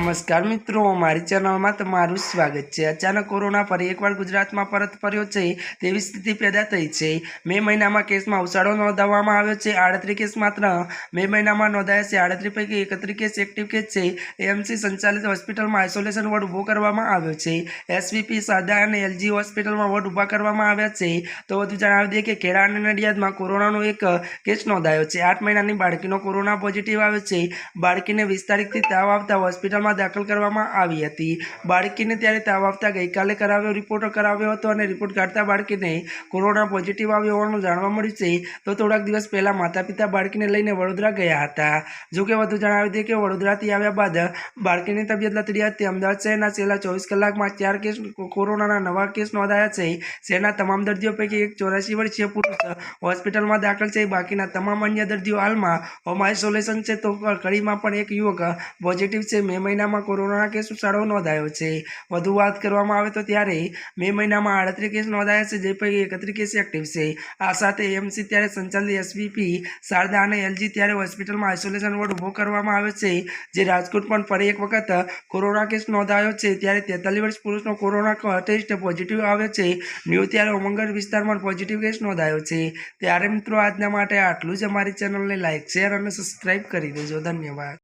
નમસ્કાર મિત્રો, મારી ચેનલમાં તમારું સ્વાગત છે. અચાનક કોરોના ફરી એકવાર ગુજરાતમાં પરત ફર્યો છે, તેવી સ્થિતિ પેદા થઈ છે. મે મહિનામાં કેસમાં ઉછાળો નોંધાવવામાં આવ્યો છે, આડત્રીસ કેસ માત્ર. મે મહિનામાં નોંધાયા છે, આડત્રીસ પૈકી એકત્રીસ કેસ એક્ટિવ કેસ છે. એએમસી સંચાલિત હોસ્પિટલમાં આઇસોલેશન વોર્ડ ઊભો કરવામાં આવ્યો છે. એસવીપી સાદા અને એલજી હોસ્પિટલમાં વોર્ડ ઊભા કરવામાં આવ્યા છે. તો વધુ જણાવી દઈએ કે ખેડા અને નડિયાદમાં કોરોનાનો એક કેસ નોંધાયો છે. આઠ મહિનાની બાળકીનો કોરોના પોઝિટિવ આવ્યો છે. બાળકીને વીસ તારીખથી તાવ આવતા હોસ્પિટલમાં દાખલ કરવામાં આવી હતી. બાળકીને ત્યારે તાવ આવતા ગઈકાલે કરાવ્યો રિપોર્ટ કરાવ્યો હતો અને રિપોર્ટ કાઢતા બાળકીને કોરોના પોઝિટિવ આવ્યો હોવાનું જાણવા મળ્યું છે. તો થોડાક દિવસ પહેલાં માતા પિતા બાળકીને લઈને વડોદરા ગયા હતા. જોકે વધુ જણાવી દઈએ કે વડોદરાથી આવ્યા બાદ બાળકીની તબિયત લથડી હતી. અમદાવાદ શહેરના છેલ્લા ચોવીસ કલાકમાં ચાર કેસ કોરોનાના નવા કેસ નોંધાયા છે. શહેરના તમામ દર્દીઓ પૈકી એક ચોરાસી વર્ષીય પુરુષ હોસ્પિટલમાં દાખલ છે. બાકીના તમામ અન્ય દર્દીઓ હાલમાં હોમ આઇસોલેશન છે. તો કડીમાં પણ એક યુવક પોઝિટિવ છે. મે મહિનામાં કોરોનાના કેસ ઉછાળો નોંધાયો છે. વધુ વાત કરવામાં આવે તો ત્યારે મે મહિનામાં આડત્રીસ કેસ નોંધાયા છે જે પૈકી એકત્રીસ કેસ એક્ટિવ છે. આ સાથે એમસી ત્યારે સંચાલિત એસવીપી, શારદા અને એલજી ત્યારે હોસ્પિટલમાં આઇસોલેશન વોર્ડ ઊભો કરવામાં આવ્યો છે. જે રાજકોટ પણ ફરી એક વખત કોરોના કેસ નોંધાયો છે. ત્યારે તેતાલીસ વર્ષ પુરુષનો કોરોના ટેસ્ટ પોઝિટિવ આવ્યો છે. ન્યૂ ત્યારે ઉમંગર વિસ્તારમાં પોઝિટિવ કેસ નોંધાયો છે. ત્યારે મિત્રો આજના માટે આટલું જ. અમારી ચેનલને લાઇક શેર અને સબસ્ક્રાઈબ કરી દેજો. ધન્યવાદ.